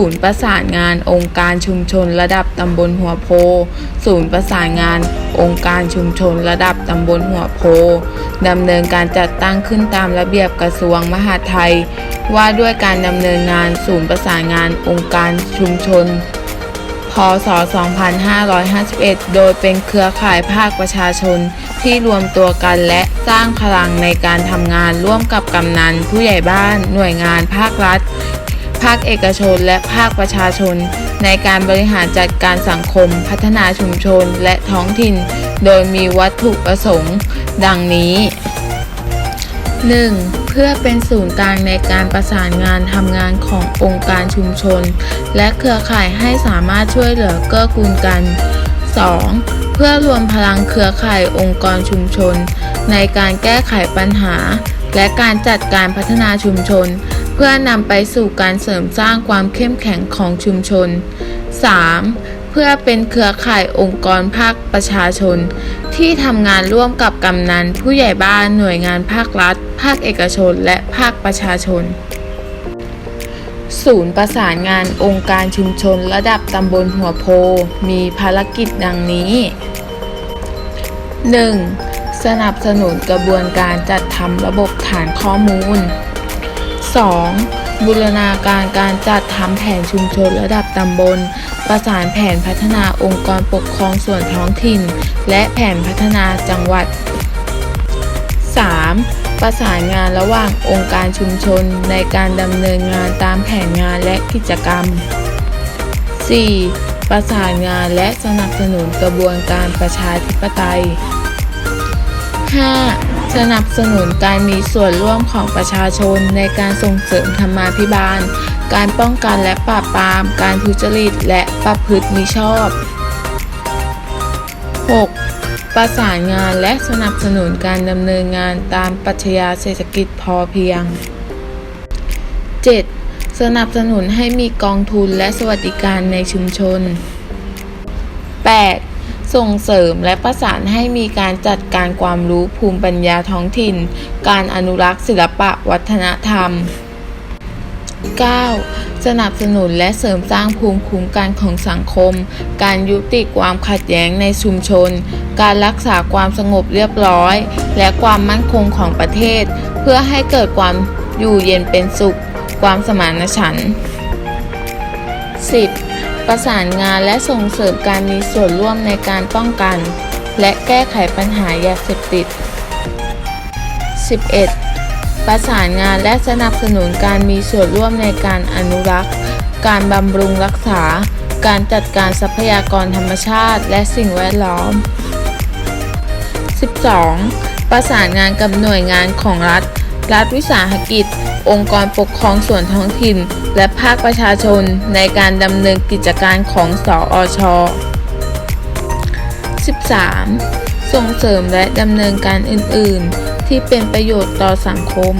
ูนย์ประสานงานองค์การชุมชนระดับตำบลหัวโพ ศูนย์ประสานงานองค์การชุมชนระดับตำบลหัวโพดำเนินการจัดตั้งขึ้นตามระเบียบกระทรวงมหาดไทย ว่าด้วยการดำเนินงานศูนย์ประสานงานองค์การชุมชน พศ 2551 โดยเป็นเครือข่ายภาคประชาชนที่รวมตัวกันและสร้างพลังในการทำงานร่วมกับกำนันผู้ใหญ่บ้าน หน่วยงานภาครัฐ ภาคเอกชนและภาคประชาชน ในการบริหารจัดการสังคม พัฒนาชุมชนและท้องถิ่น โดยมีวัตถุประสงค์ ดังนี้ 1. เพื่อเป็นศูนย์กลางในการประสานงานทำงานขององค์การชุมชน และเครือข่ายให้สามารถช่วยเหลือเกื้อกูลกัน 2. เพื่อรวมพลังเครือข่ายองค์กรชุมชน ในการแก้ไขปัญหา และการจัดการพัฒนาชุมชน เพื่อนำไปสู่การเสริมสร้างความเข้มแข็งของชุมชน 3. เพื่อเป็นเครือข่ายองค์กรภาคประชาชน ที่ทำงานร่วมกับกำนัน ผู้ใหญ่บ้านหน่วยงานภาครัฐ ภาคเอกชน และภาคประชาชนศูนย์ประสานงานองค์การชุมชนระดับตำบลหัวโพ มีภารกิจดังนี้ 1. สนับสนุนกระบวนการจัดทำระบบฐานข้อมูล 2. บูรณาการการจัดทำแผนชุมชนระดับตำบล ประสานแผนพัฒนาองค์กรปกครองส่วนท้องถิ่น และแผนพัฒนาจังหวัด 3. ประสานงานระหว่างองค์การชุมชนในการดำเนินงานตามแผนงานและกิจกรรม 4. ประสานงานและสนับสนุนกระบวนการประชาธิปไตย 5. สนับสนุนการมีส่วนร่วมของประชาชนในการส่งเสริมธรรมาภิบาล การป้องกันและปราบปราม การทุจริตและประพฤติมิชอบ 6. ประสานงานและสนับสนุนการดำเนินงานตามปรัชญาเศรษฐกิจพอเพียง 7. สนับสนุนให้มีกองทุนและสวัสดิการในชุมชน 8. ส่งเสริมและประสานให้มีการจัดการความรู้ภูมิปัญญาท้องถิ่น การอนุรักษ์ศิลปะวัฒนธรรม 9. สนับสนุนและเสริมสร้างภูมิคุ้มกันของสังคม การยุติความขัดแย้งในชุมชน การรักษาความสงบเรียบร้อย และความมั่นคงของประเทศ เพื่อให้เกิดความอยู่เย็นเป็นสุข ความสมานฉันท์ 10. ประสานงานและส่งเสริมการมีส่วนร่วมในการป้องกัน และแก้ไขปัญหายาเสพติด 11. ประสานงานและสนับสนุนการมีส่วนร่วมในการอนุรักษ์ การบำรุงรักษา การจัดการทรัพยากรธรรมชาติ และสิ่งแวดล้อม 12. ประสานงานกับหน่วยงานของรัฐ รัฐวิสาหกิจ องค์กรปกครองส่วนท้องถิ่น และภาคประชาชนในการดำเนินกิจการของสอช 13. ส่งเสริมและดำเนินการอื่น ๆ ที่เป็นประโยชน์ต่อสังคม